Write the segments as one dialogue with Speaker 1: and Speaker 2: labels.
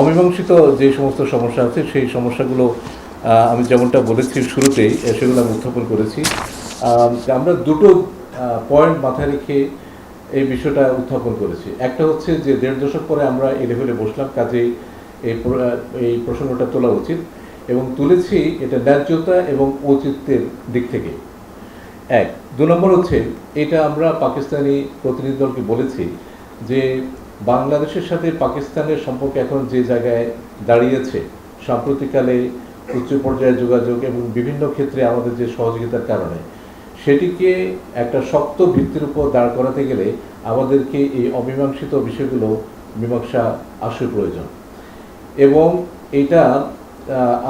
Speaker 1: অমীমাংসিত যে সমস্ত সমস্যা আছে, সেই সমস্যাগুলো আমি যেমনটা বলেছি শুরুতেই সেগুলো আমি উত্থাপন করেছি। আমরা দুটো পয়েন্ট মাথায় রেখে এই বিষয়টা উত্থাপন করেছি। একটা হচ্ছে যে দেড় দশক পরে আমরা এই লেভেলে বসলাম, কাজেই এই এই প্রসঙ্গটা তোলা উচিত। এবং তুলেছি এটা ন্যায্যতা এবং ঔচিত্যের দিক থেকে। এক। দু নম্বর হচ্ছে, এটা আমরা পাকিস্তানি প্রতিনিধি দলকে বলেছি যে বাংলাদেশের সাথে পাকিস্তানের সম্পর্ক এখন যে জায়গায় দাঁড়িয়েছে, সাম্প্রতিককালে উচ্চ পর্যায়ে যোগাযোগ এবং বিভিন্ন ক্ষেত্রে আমাদের যে সহযোগিতার কারণে, সেটিকে একটা শক্ত ভিত্তির উপর দাঁড় করাতে গেলে আমাদেরকে এই অমীমাংসিত বিষয়গুলো মীমাংসা আসলে প্রয়োজন। এবং এটা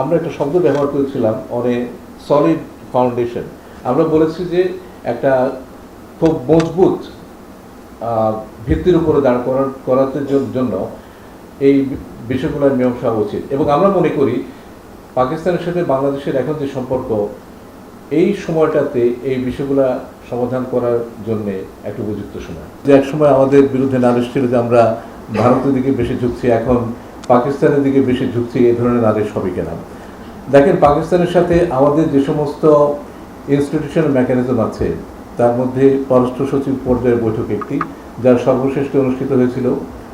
Speaker 1: আমরা একটা শব্দ ব্যবহার করেছিলাম অনেক সলিড ফাউন্ডেশন আমরা বলেছি যে একটা খুব মজবুত ভিত্তির উপরে দাঁড় করার, করাতে জন্য এই বি- বিষয়গুলোর মীমাংসা হওয়া উচিত। এবং আমরা মনে করি, পাকিস্তানের সাথে বাংলাদেশের এখন যে সম্পর্ক, এই সময়টাতে এই বিষয়গুলা সমাধান করার জন্য একটা উপযুক্ত সময়। যে এক সময় আমাদের বিরুদ্ধে নালিশ ছিল যে আমরা ভারতের দিকে বেশি ঝুঁকছি, এখন পাকিস্তানের দিকে বেশি ঝুঁকছি এই ধরনের নালিশ হবে কেনা? দেখেন, পাকিস্তানের সাথে আমাদের যে সমস্ত ইনস্টিটিউশনাল মেকানিজম আছে তার মধ্যে পররাষ্ট্র সচিব পর্যায়ের বৈঠক একটি, যার সর্বশেষ অনুষ্ঠিত হয়েছিল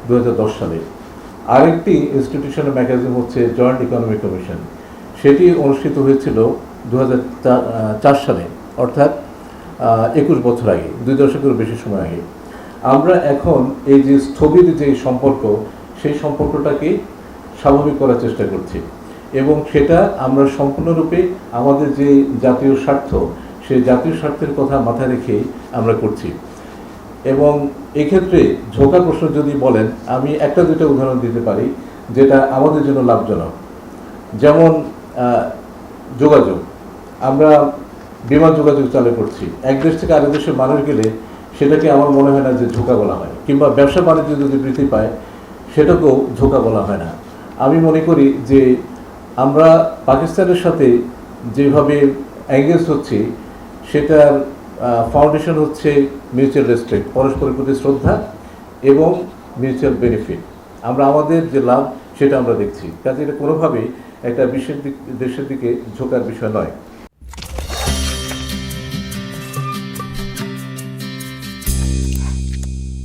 Speaker 1: দু হাজার দশ সালে। আরেকটি ইনস্টিটিউশনাল মেকানিজম হচ্ছে জয়েন্ট ইকোনমিক কমিশন সেটি অনুষ্ঠিত হয়েছিল দু সালে, অর্থাৎ একুশ বছর আগে, দুই দশকেরও বেশি সময় আগে। আমরা এখন এই যে স্থবির যে সম্পর্ক, সেই সম্পর্কটাকে স্বাভাবিক করার চেষ্টা করছি। এবং সেটা আমরা সম্পূর্ণরূপে আমাদের যে জাতীয় স্বার্থ সেই জাতীয় স্বার্থের কথা মাথায় রেখে আমরা করছি। এবং এক্ষেত্রে ঝোঁকা প্রশ্ন যদি বলেন, আমি একটা দুটো উদাহরণ দিতে পারি, যেটা আমাদের জন্য লাভজনক। যেমন যোগাযোগ। আমরা বিমান যোগাযোগ চালু করছি। এক দেশ থেকে আরেক দেশে মানুষ গেলে সেটাকে আমার মনে হয় না যে ঝোঁকা বলা হয়। কিংবা ব্যবসা বাণিজ্য যদি বৃদ্ধি পায়, সেটাকেও ঝোঁকা বলা হয় না। আমি মনে করি যে আমরা পাকিস্তানের সাথে যেভাবে অ্যাঙ্গেজ হচ্ছি সেটার ফাউন্ডেশন হচ্ছে মিউচুয়াল রেসপেক্ট পরস্পরের প্রতি শ্রদ্ধা এবং মিউচুয়াল বেনিফিট আমরা আমাদের যে লাভ, সেটা আমরা দেখছি। কাজে এটা কোনোভাবেই একটা বিশ্বের দিক, দেশের দিকে ঝোঁকার বিষয় নয়।